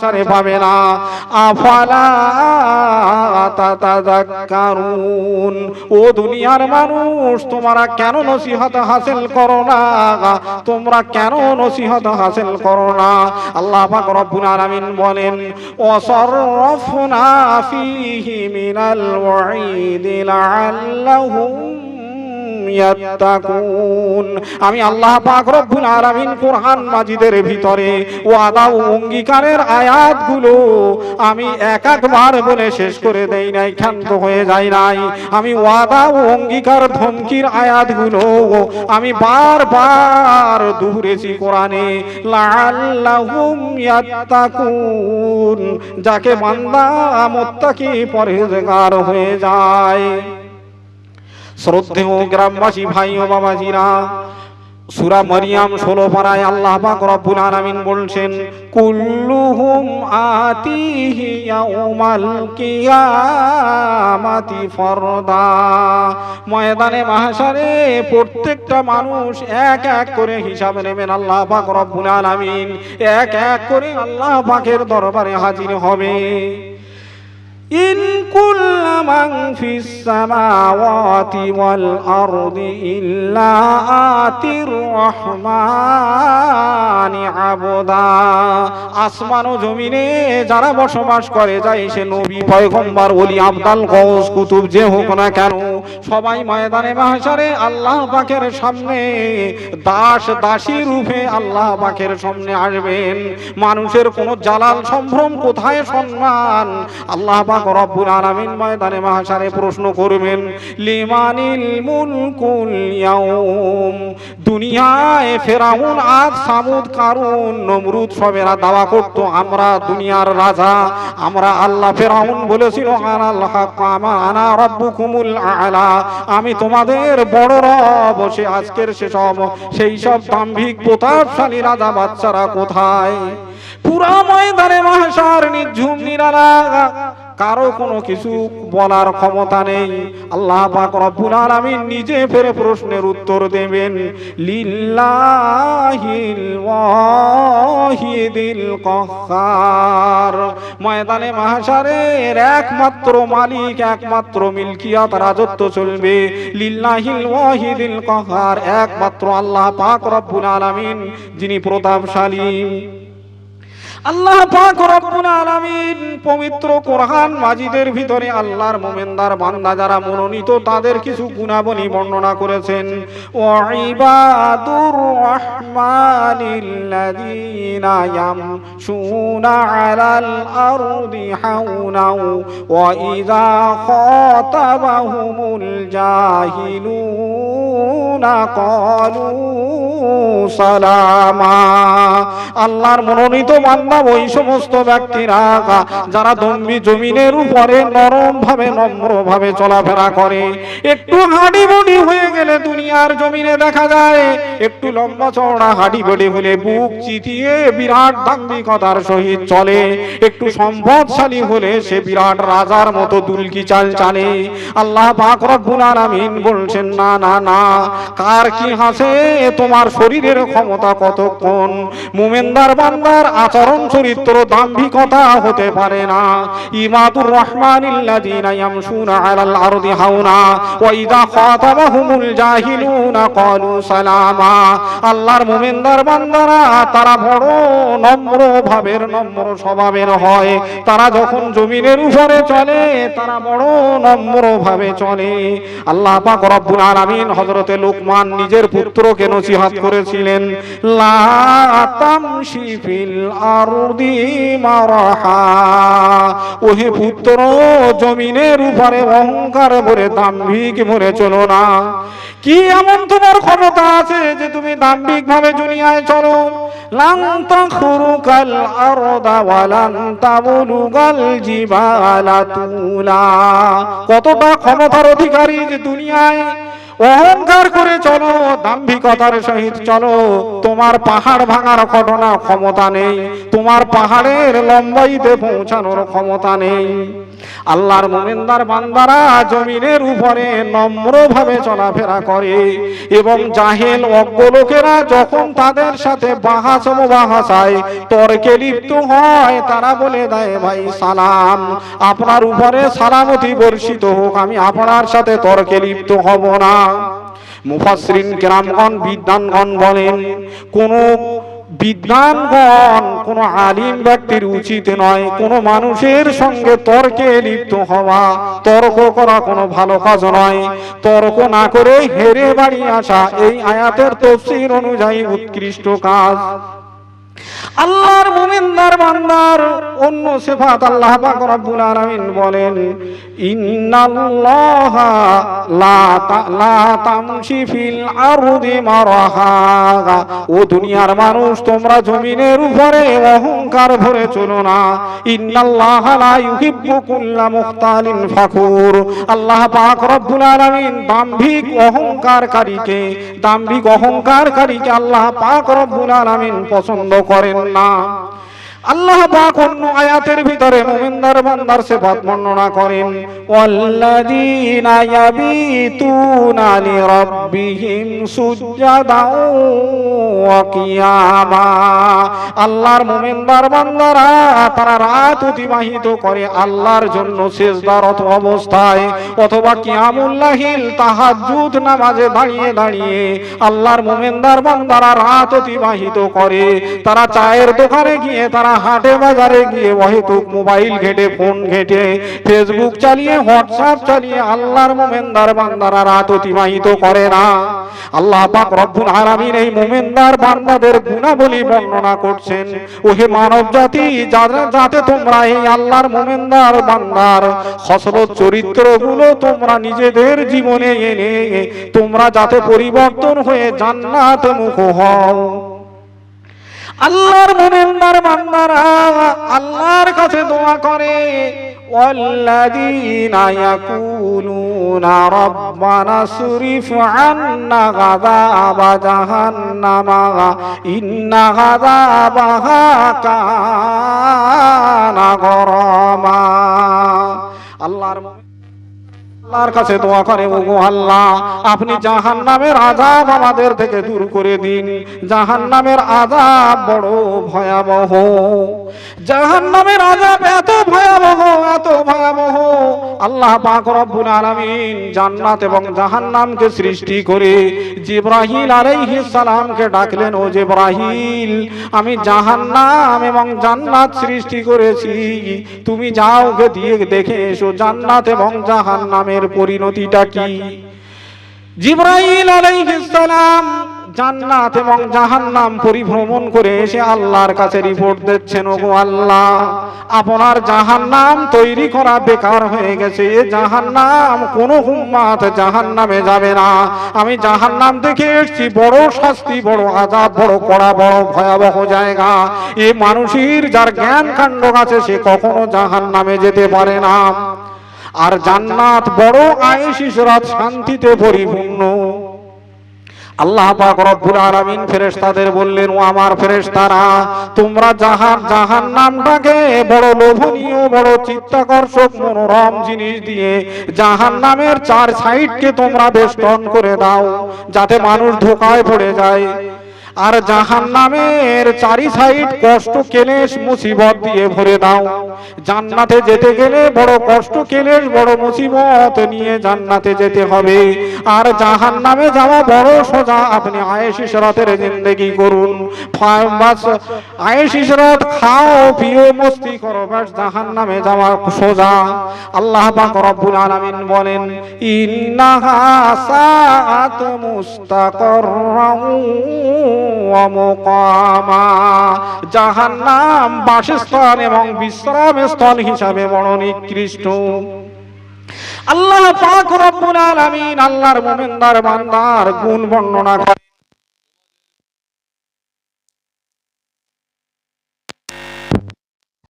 বাচ্চারে পাবে না। আফালা ও দুনিয়ার মানুষ, তোমরা কেন নসিহত হাসিল করো না? তোমরা কেন নসিহত হাসিল করো না? আল্লাহ রব্বুল আলামিন বলেন, ওয়াসরফনা ফীহি মিনাল ওয়াঈদ লাআল্লাহুম আমি আল্লাহ পাক রব্বুল কোরআন মাজিদের ভিতরে ওয়াদা ও অঙ্গীকারের আয়াতগুলো আমি এক একবার বলে শেষ করে দেই নাই, ক্ষান্ত হয়ে যাই নাই। আমি ওয়াদা ও অঙ্গীকার ধমকির আয়াতগুলো আমি বারবার দুহরেছি কোরআনে। লাআল্লাহুম ইয়াত্তাকুন। যাকে বান্দা মুত্তাকি পরহেজগার হয়ে যায়। শ্রদ্ধেয় গ্রামবাসী ভাই ও বাবাজিরা, সুরা মরিয়াম ষোলো পাড়ায় আল্লাহ পাক রব্বুল আলামিন বলছেন, কুল্লুহুম আতিহি ইয়াউমাল কিয়ামাতি ফরদা। ময়দানে মাহশারে প্রত্যেকটা মানুষ এক এক করে হিসাব নেবেন আল্লাহ পাক রব্বুল আলামিন, এক এক করে আল্লাহ পাকের দরবারে হাজির হবে। إن كل من في السماوات والأرض إلا آتي الرحمن عبدا আসমান ও জমিনে যারা বসবাস করে যায় সে নবী পয়গম্বর ওলি আবদাল গৌস কুতুব যে হোক না কেন সবাই ময়দানে মাহশারে আল্লাহ পাকের সামনে দাস দাসী রূপে আল্লাহ পাকের সামনে আসবেন মানুষের কোনো জালাল সম্ভ্রম কোথায় সম্মান আল্লাহ রব্বুল আলামিন ময়দানে মাহশারে প্রশ্ন করবেন, লিমানিল মুলকুল ইয়াউম, দুনিয়ায় ফেরাউন সামুদ, কারুন, নমরুদ সবেরা দাওয়া করত, আমরা দুনিয়ার রাজা, আমরা আল্লাহ ফেরাউন বলেছিল, আনাল আমা আনা রব্বুকুমুল আলা, আমি তোমাদের বড় রব, সে আজকের সেসব, সেই সব দাম্ভিক প্রতাপশালী রাজা বাচ্চারা কোথায়? পুরা ময়দানে মহাসার নিঝুম নিরালা কারও কোনো কিছু বলার ক্ষমতা নেই। আল্লাহ পাক রব্বুল আলামিন নিজে ফেরে প্রশ্নের উত্তর দেবেন, লিল্লাহিল ওয়াহিদিল কহ্হার। ময়দানে মাহশারের একমাত্র মালিক, একমাত্র মিল্কিয়াত রাজত্ব চলবে। লিল্লাহিল ওয়াহিদিল কহ্হার, একমাত্র আল্লাহ পাক রব্বুল আলামিন, যিনি প্রতাপশালী। আল্লাহ পাক রব্বুল আলামিন পবিত্র কোরআন মাজিদের ভিতরে আল্লাহর মোমেনদার বান্দা যারা মনোনীত, তাদের কিছু গুণাবলী বর্ণনা করেছেন। ওয়াইবাদুর রহমানিল্লাযীনা ইয়ামশুনা আলাল আরদি হাওনাও ওয়া ইযা খাতাবাহুমুল জাহিলুনা। সালামা আল্লাহর মনোনীত ওই সমস্ত ব্যক্তিরা যারা দম্বি জমিনের উপরে নরম ভাবে নম্র ভাবে চলাফেরা করে। একটু হাঁড়ি বডি হয়ে গেলে দুনিয়ার জমিনে দেখা যায়, একটু লম্বা চওড়া হাঁড়ি বডি হলে বুক চিতিয়ে বিরাট দাম্ভিকতার সহিত চলে। একটু সম্পদশালী হলে সে বিরাট রাজার মতো দুলকি চাল চালে। আল্লাহ পাক রব্বুল আলামিন বলছেন, না না না কার কি হাসে? তোমার শরীরের ক্ষমতা কতক্ষণ? মুমেন্দার বান্দার আচরণ, চরিত্র, দাম্ভিকতা হতে পারে না। ইমাদুর সালামা। আল্লাহর মুমিনদার বান্দারা, তারা বড় নম্র ভাবের, নম্র স্বভাবের হয়। তারা যখন জমিনের উপরে চলে, তারা বড় নম্র ভাবে চলে। আল্লাহ পাক রব্বুল লোকমান নিজের পুত্রকে নসিহত করেছিলেন? ওহে পুত্র, জমিনের উপরে অহংকার ভরে, দাম্ভিক ভরে চলো না। কি এমন তোমার ক্ষমতা আছে যে তুমি দাম্ভিক ভাবে দুনিয়ায় চলো? কতটা ক্ষমতার অধিকারী যে দুনিয়ায় অহংকার করে চলো, দাম্ভিকতার সহিত চলো। তোমার পাহাড় ভাঙার ঘটনা ক্ষমতা নেই। তোমার পাহাড়ের লম্বাইতে পৌঁছানোর ক্ষমতা নেই। আল্লাহর মোমিনদার বান্দারা জমিনের উপরে নম্রভাবে চলাফেরা করে এবং জাহেল অজ্ঞ লোকেরা যখন তাদের সাথে বাহাস বাহাসায় তর্কে লিপ্ত হয়, তারা বলে দেয়, ভাই, সালাম। আপনার উপরে সালামতি বর্ষিত হোক, আমি আপনার সাথে তর্কে লিপ্ত হব না। মুফাসরিন কেরামগণ বিদ্যানগণ বলেন, কোন বিদ্বানগণ, কোন আলিম ব্যক্তির উচিত নয় কোন মানুষের সঙ্গে তর্কে লিপ্ত হওয়া, তর্ক করা কোনো ভালো কাজ নয়। তর্ক না করে হেরে বাড়ি আসা, এই আয়াতের তফসির অনুযায়ী উৎকৃষ্ট কাজ। আল্লাহর মুমিনদার বান্দার অন্য সিফাত আল্লাহ পাক রব্বুল আলামিন বলেন ও দুনিয়ার মানুষ, তোমরা জমিনের উপরে অহংকার ভরে চলো না। লা কুল্লা আল্লাহ দাম্ভিক অহংকারকারীকে দাম্ভিক অহংকারকারীকে আল্লাহ পাক রব্বুল আলামিন পছন্দ করেন না। আল্লাহ পাক অন্য আয়াতের ভিতরে মুমিনদার বান্দার সিফাত বর্ণনা করেন, ওয়াল্লাযীনা ইয়াবিতুনা লিরাব্বিহিম সুজদাও ওয়া কিয়ামা। আল্লাহর মুমিনদার বান্দারা তারা রাত অতিবাহিত করে আল্লাহর জন্য সিজদারত অবস্থায়, অথবা কিয়ামুল লাইল তাহাজ্জুদ নামাজে দাঁড়িয়ে দাঁড়িয়ে আল্লাহর মুমিনদার বান্দারা রাত অতিবাহিত করে। তারা চায়ের দোকানে গিয়ে তারা হাটে বাজারে গিয়ে অহেতুক মোবাইল ঘেটে, ফোন ঘেটে ফেসবুক চালিয়ে হোয়াটসঅ্যাপ চালিয়ে আল্লাহর মোমেনদার বান্দারা রাত অতিবাহিত করে না। আল্লাহ পাক রব্বুল আলামিন এই মোমেনদার বান্দাদের গুণাবলী বর্ণনা করছেন। ওহে মানব জাতি যাতে তোমরা এই আল্লাহর মোমেনদার বান্দার খসরত চরিত্রগুলো তোমরা নিজেদের জীবনে এনে, তোমরা যাতে পরিবর্তন হয়ে জান্নাত মুখ হও। আল্লাহর মুমিনদার বান্দারা আল্লাহর কাছে দোয়া করে والذين يقولون ربنا اصرف عنا عذاب جهنم إن عذابها كان غراما আল্লাহর মুমিন আল্লাহর কাছে দোয়া করে, ওগো আল্লাহ, আপনি জাহান নামের আজাব আমাদের থেকে দূর করে দিন। জাহান নামের আজাব বড় ভয়াবহ। জাহান নামের এত ভয়াবহ, এত ভয়াবহ। আল্লাহ পাক রব্বুল আলামিন জান্নাত এবং জাহান্নামকে সৃষ্টি করে জিব্রাহিল আলাইহিস সালামকে ডাকলেন, ও জিব্রাহিল, আমি জাহান্নাম এবং জান্নাত সৃষ্টি করেছি। তুমি যাও গে, দিয়ে দেখে এসো জান্নাত এবং জাহান্নামের পরিণতিটা কি? জিব্রাইল আলাইহিস সালাম জান্নাত এবং জাহান্নাম পরিভ্রমণ করে এসে আল্লাহর কাছে রিপোর্ট দিচ্ছেন, ওগো আল্লাহ, আপনার জাহান্নাম তৈরি করা বেকার হয়ে গেছে। এ জাহান্নাম কোনো হুম্মাত জাহান্নামে যাবে না। আমি জাহান্নাম দেখে এসেছি, বড় শাস্তি, বড় আজাব বড় কড়া, বড় ভয়াবহ জায়গা। এ মানুষের যার জ্ঞান কাণ্ড আছে, সে কখনো জাহান্নামে যেতে পারে না। আর জান্নাত বড় আয়েশিসরাত শান্তিতে পরিপূর্ণ। আল্লাহ পাক রব্বুল আলামিন ফেরেশতাদের বললেন, ও আমার ফেরেশতারা, তোমরা জাহান জাহান নামটাকে বড় লোভনীয়, বড় চিত্তাকর্ষক, মনোরম জিনিস দিয়ে জাহান নামের চার সাইডকে তোমরা বেষ্টন করে দাও, যাতে মানুষ ধোকায় পড়ে যায়। আর জাহান্নামের চারি সাইড কষ্ট কেলেশ মুসিবত দিয়ে ভরে দাও। জান্নাতে যেতে গেলে বড় কষ্ট কেলেশ বড় মুসিবত নিয়ে জান্নাতে যেতে হবে। আর জাহান্নামে যাওয়া বড় সোজা, আপনি আয়েশ ইশরাতের জিন্দেগি করুন। আয়েশ ইশরাত খাও, পিও মস্তি করো বাস জাহান্নামে যাওয়া সোজা। আল্লাহ রব্বুল আলামিন বলেন, ইন্নাহা সাআত মুস্তাকাররাউ ওয়া মুকামা জাহান্নাম বাসস্থান এবং বিশ্রাম স্থল হিসাবে বড় আল্লাহ পাক রব্বুল আলামিন আল্লাহর মুমিনদার বান্দার গুণ বর্ণনা